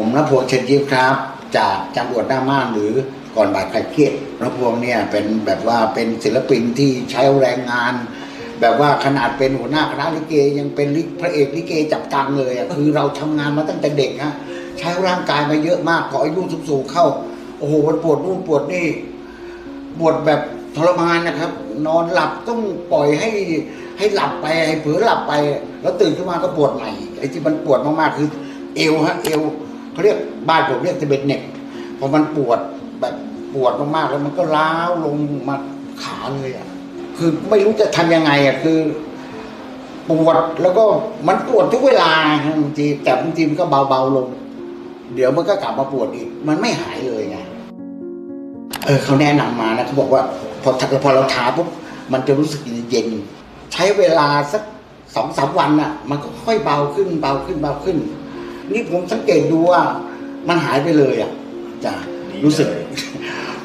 ผมนพวงเชนยิบครับ จากจังหวัดหน้าม่านหรือก่อนบ่ายใครเครียดนพวงเนี่ยเป็นแบบว่าเป็นศิลปินที่ใช้แรงงาน แบบว่าขนาดเป็นหัวหน้าคณะลิเกยังเป็นลิพระเอกลิเกจับกังเลยอะคือเราทำงานมาตั้งแต่เด็กฮะใช้ร่างกายมาเยอะมากพออายุสูงๆเข้า โอ้โหมันปวดนู่นปวดนี่ปวดแบบทรมานนะครับ นอนหลับต้องปล่อยให้ให้หลับไปให้เผลอหลับไป แล้วตื่นขึ้นมาก็ปวดใหม่ไอ้ที่มันปวดมากๆคือ เอวฮะเอว เขาเรียกบ้านผมเรียกจะเป็นเน็กพอมันปวดแบบปวดมากๆแล้วมันก็ล้าวลงมาขาเลยอะคือไม่รู้จะทำยังไงอะคือ ปวดแล้วก็มันปวดทุกเวลาบางทีแต่บางทีมันก็เบาๆลง เดี๋ยวมันก็กลับมาปวดอีก มันไม่หายเลยไงเออเขาแนะนำมานะเขาบอกว่าพอพอเราทาปุ๊บมันจะรู้สึกเย็น ใช้เวลาสักสองสามวันน่ะ มันก็ค่อยเบาขึ้นเบาขึ้นเบาขึ้น นี่ผมสังเกตดูว่ามันหายไปเลยอะจ้ะรู้สึก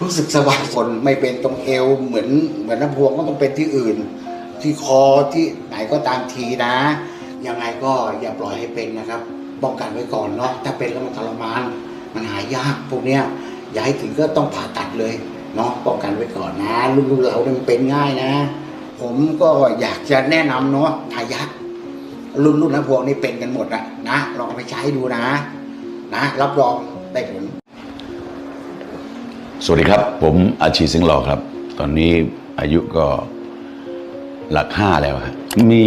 รู้สึกสบายคนไม่เป็นตรงเอวเหมือนเหมือนน้ำพวงก็ต้องเป็นที่อื่น ที่คอที่ไหนก็ตามทีนะ ยังไงก็อย่าปล่อยให้เป็นนะครับป้องกันไว้ก่อนเนาะถ้าเป็นแล้วมันทรมาน มันหายยากพวกเนี้ยอย่าให้ถึงก็ต้องผ่าตัดเลยเนาะป้องกันไว้ก่อนนะรุ่นๆเราเนี่ยมันเป็นง่ายนะ ผมก็อยากจะแนะนำเนาะทายัก รุ่นรุ่นนะพวกนี้เป็นกันหมดอะนะลองไปใช้ดูนะ นะรับรองได้ผล สวัสดีครับ ผมอาชีสิงห์หล่อครับ ตอนนี้อายุก็หลักห้าแล้วครับมี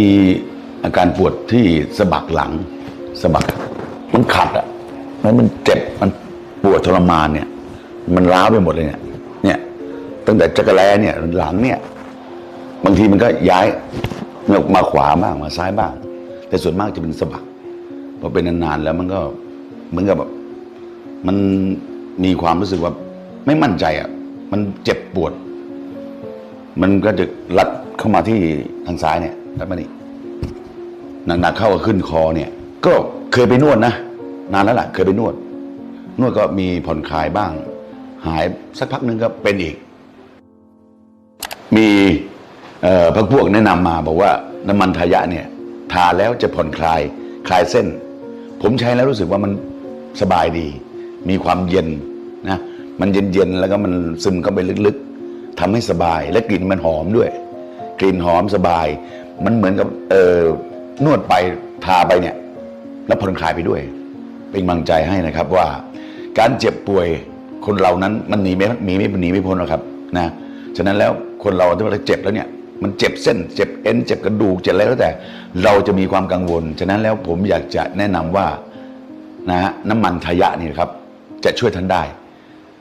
อาการปวดที่สะบักหลังสะบัก มันขัดอะแล้วมันเจ็บมันปวดทรมานเนี่ย มันร้าวไปหมดเลยเนี่ย เนี่ยตั้งแต่จักรแลเนี่ยหลังเนี่ย บางทีมันก็ย้ายมาขวาบ้างมาซ้ายบ้าง แต่ส่วนมากจะเป็นสะบักพอเป็นนานๆแล้วมันก็เหมือนกับแบบมันมีความรู้สึกว่าไม่มั่นใจอะ มันเจ็บปวด มันก็จะรัดเข้ามาที่ทางซ้ายเนี่ยรัดมานี่หนักๆเข้าก็ขึ้นคอเนี่ย ก็เคยไปนวดนะนานแล้วล่ะ เคยไปนวด นวดก็มีผ่อนคลายบ้าง หายสักพักนึงก็เป็นอีก มีพักพวกแนะนำมาบอกว่าน้ำมันทายะเนี่ยาแล้วจะผ่อนคลายคลายเส้น ผมใช้แล้วรู้สึกว่ามันสบายดี มีความเย็นนะมันเย็นๆแล้วก็มันซึมเข้าไปลึกๆทำให้สบายและกลิ่นมันหอมด้วย กลิ่นหอมสบาย มันเหมือนกับเออนวดไปทาไปเนี่ยแล้วผ่อนคลายไปด้วย เป็นกำลังใจให้นะครับว่า การเจ็บป่วยคนเรานั้นมันหนีไม่หนีไม่หนีไม่พ้นหรอกครับนะฉะนั้นแล้วคนเราถ้าเราเจ็บแล้วเนี่ย มันเจ็บเส้น เจ็บเอ็นเจ็บกระดูกเจ็บอะไรแล้วแต่ เราจะมีความกังวล ฉะนั้นแล้วผมอยากจะแนะนำว่านะฮะน้ำมันทายะนี่ครับ จะช่วยท่านได้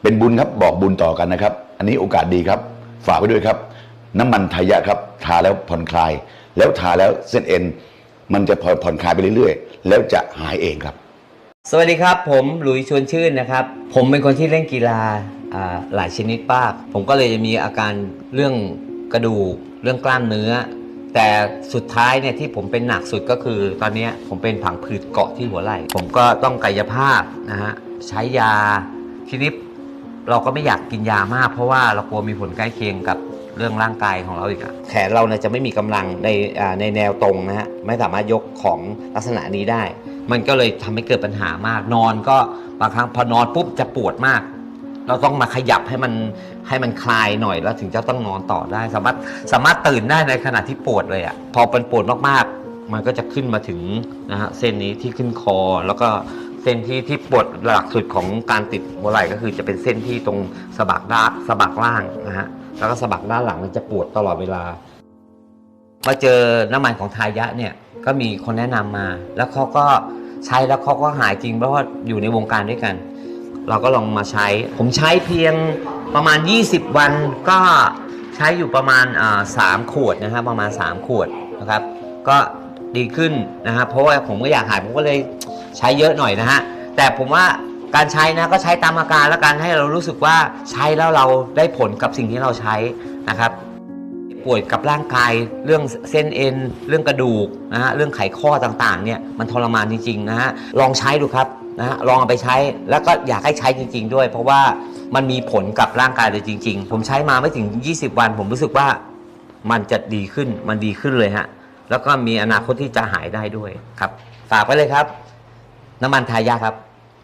เป็นบุญครับบอกบุญต่อกันนะครับ อันนี้โอกาสดีครับ ฝากไว้ด้วยครับ น้ำมันทายะครับ ทาแล้วผ่อนคลาย แล้วทาแล้วเส้นเอ็นมันจะผ่อนผ่อนคลายไปเรื่อยๆ แล้วจะหายเองครับ สวัสดีครับ ผมหลุยชวนชื่นนะครับ ผมเป็นคนที่เล่นกีฬาหลายชนิดมาก ผมก็เลยจะมีอาการเรื่อง กระดูกเรื่องกล้ามเนื้อ แต่สุดท้ายเนี่ยที่ผมเป็นหนักสุดก็คือ ตอนนี้ผมเป็นผังผืดเกาะที่หัวไหล่ ผมก็ต้องกายภาพนะฮะใช้ยาทีนี้เราก็ไม่อยากกินยามาก เพราะว่าเรากลัวมีผลใกล้เคียงกับเรื่องร่างกายของเราอีกอะแขนเราเนี่ยจะไม่มีกำลังในในแนวตรงนะฮะไม่สามารถยกของลักษณะนี้ได้ มันก็เลยทำให้เกิดปัญหามาก นอนก็บางครั้งพอนอนปุ๊บจะปวดมาก เราต้องมาขยับให้มัน ให้มันคลายหน่อยแล้วถึงจะต้องนอนต่อได้ สามารถสามารถตื่นได้ในขณะที่ปวดเลยอะ่ะพอเป็นปวดมากๆ มันก็จะขึ้นมาถึงนะฮะเส้นนี้ที่ขึ้นคอแล้วก็เส้นที่ที่ปวดหลักสุดของการติดหัวไหล่ก็คือจะเป็นเส้นที่ตรงสะบักด้านสะบักล่างนะฮะแล้วก็สะบักด้านหลังมันจะปวดตลอดเวลามาเจอน้ำมันของทายะเนี่ยก็มีคนแนะนำมา แล้วเขาก็ใช้แล้วเขาก็หายจริงเพราะว่าอยู่ในวงการด้วยกัน เราก็ลองมาใช้ ผมใช้เพียง ประมาณ 20 วันก็ใช้อยู่ประมาณสามขวดนะครับประมาณ 3 ขวดนะครับ ก็ดีขึ้นนะครับเพราะว่าผมก็อยากหายผมก็เลยใช้เยอะหน่อยนะฮะแต่ผมว่าการใช้นะก็ใช้ตามอาการแล้วกันให้เรารู้สึกว่าใช้แล้วเราได้ผลกับสิ่งที่เราใช้นะครับ ป่วยกับร่างกายเรื่องเส้นเอ็น เรื่องกระดูกนะฮะเรื่องไขข้อต่างๆเนี่ยมันทรมานจริงๆนะฮะลองใช้ดูครับ นะฮะลองเอาไปใช้แล้วก็อยากให้ใช้จริง ๆ ด้วย เพราะว่ามันมีผลกับร่างกายเลยจริง ๆ ผมใช้มาไม่ถึง 20 วัน ผมรู้สึกว่ามันจะดีขึ้นมันดีขึ้นเลยฮะแล้วก็มีอนาคตที่จะหายได้ด้วยครับ ฝากไว้เลยครับ น้ำมันทายาครับ